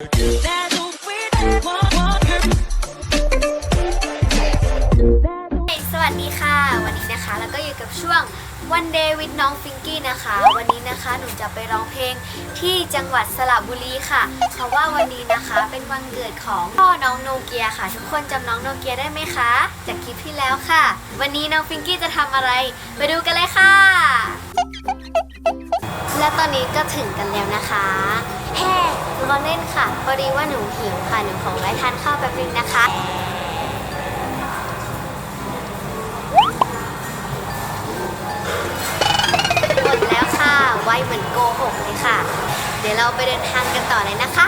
สวัสดีค่ะ วันนี้นะคะแล้วก็อยู่กับช่วง One Day with น้องฟิงกี้นะคะ วันนี้นะคะหนูจะไปร้องเพลงที่จังหวัดสระบุรีค่ะ เพราะว่าวันนี้นะคะเป็นวันเกิดของพ่อน้องโนเกียค่ะ ทุกคนจำน้องโนเกียได้ไหมคะ จากคลิปที่แล้วค่ะ วันนี้น้องฟิงกี้จะทำอะไร ไปดูกันเลยค่ะ และตอนนี้ก็ถึงกันแล้วนะคะ แฮ่รอเล่นค่ะ พอดีว่าหนูหิวค่ะ หนูขอไว้ทานข้าวแป๊บนึงนะคะ หมดแล้วค่ะ ไวเหมือนโกหกเลยค่ะ เดี๋ยวเราไปเดินทางกันต่อเลยนะคะ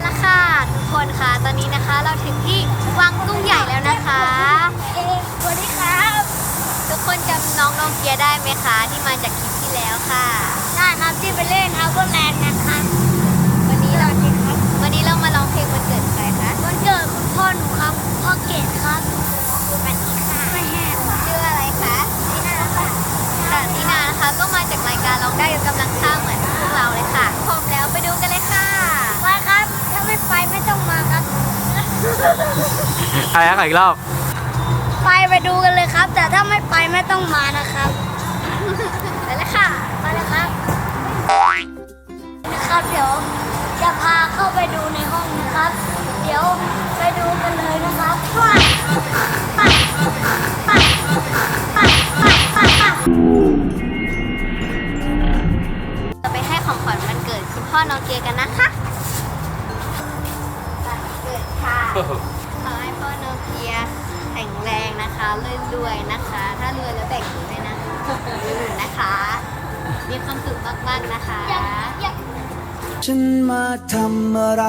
แล้วค่ะทุกคนค่ะ ตอนนี้นะคะเราถึงที่วังกุ้งใหญ่แล้วนะคะ สวัสดีครับ ทุกคนจำน้องโนเกียได้ไหมคะ ที่มาจากคลิปที่แล้วค่ะ ได้ครับที่ไปเล่นอัลเบอร์แลนด์นะครับวันนี้เราวันนี้เรามาร้องเพลงวันเกิดใครคะวันเกิดคุณพ่อหนูครับพ่อเกดครับสวัสดีค่ะไม่แห้งค่ะชื่ออะไรคะนี่น่าค่ะค่ะทีนานะคะก็มาจากรายการร้องได้ยกกำลังซ่าเหมือนพวกเราเลยค่ะพร้อมแล้วไปดูกันเลยค่ะว่าครับถ้าไม่ไปไม่ต้องมาครับอะไรนะขออีกรอบ ไปดูกันเลยครับ แต่ถ้าไม่ไปไม่ต้องมานะครับไปเลยค่ะไปเลยครับนะครับเดี๋ยวจะพาเข้าไปดูในห้องนะครับ เดี๋ยวไปดูกันเลยนะครับปักปักปักปักปักปักจะไปให้ของขวัญวันเกิดคุณพ่อโนเกียกันนะคะวันเกิดค่ะขอให้พ่อโนเกีย ข็งแรงนะคะรวยๆนะคะ ถ้ารวยแล้วแบ่งหนูด้วยนะคะหนูนะคะ มีความสุขมากๆนะคะ ฉันมาทำอะไร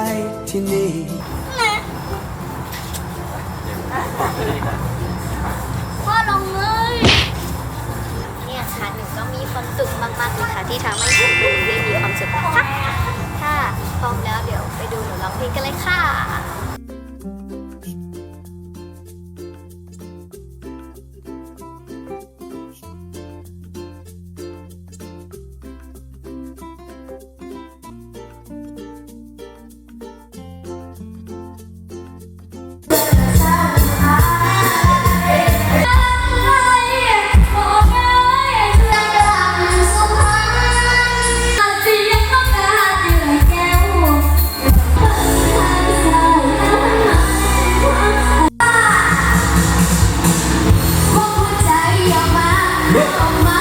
ที่นี่ พ่อลงเลย เนี่ยค่ะหนูก็มีความสุขมากๆเลยค่ะที่ทำให้ Mama.